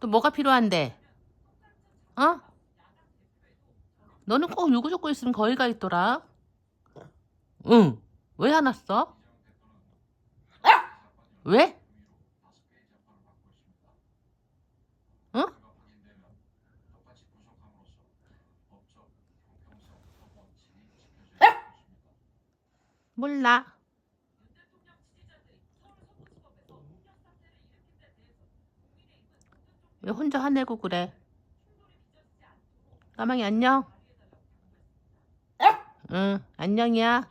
또 뭐가 필요한데? 어? 너는 꼭 요구 줬고 있으면 거기 가 있더라. 응. 왜 화났어? 왜? 응? 몰라. 왜 혼자 화내고 그래? 까망이 안녕? 응, 안녕이야.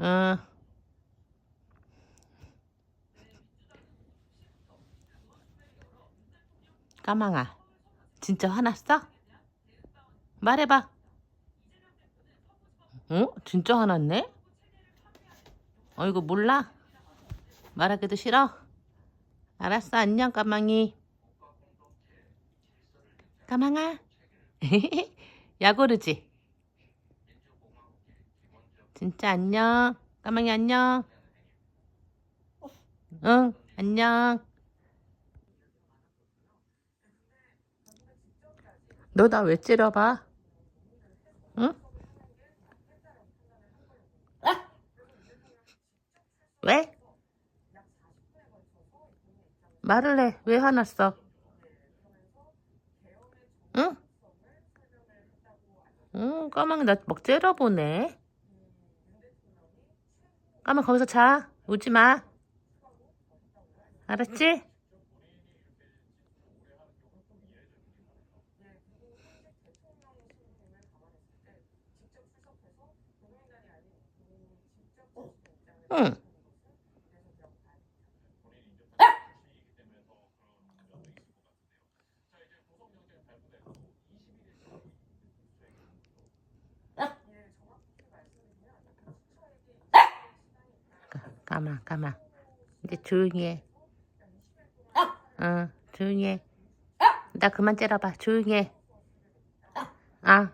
응. 까망아, 진짜 화났어? 말해봐. 어? 진짜 화났네? 어, 이거 몰라? 말하기도 싫어? 알았어, 안녕, 까망이. 까망아. 야고르지? 진짜 안녕. 까망이 안녕. 응, 안녕. 너 나 왜 찌려봐? 응? 왜? 말을 해. 왜 화났어? 응? 응, 까망이 나 막 째려보네. 까망 거기서 자. 오지 마. 알았지? 응. 까마, 까마. 이제 조용히 해. 응, 조용히 해. 나 그만 째려봐. 조용히 해. 아,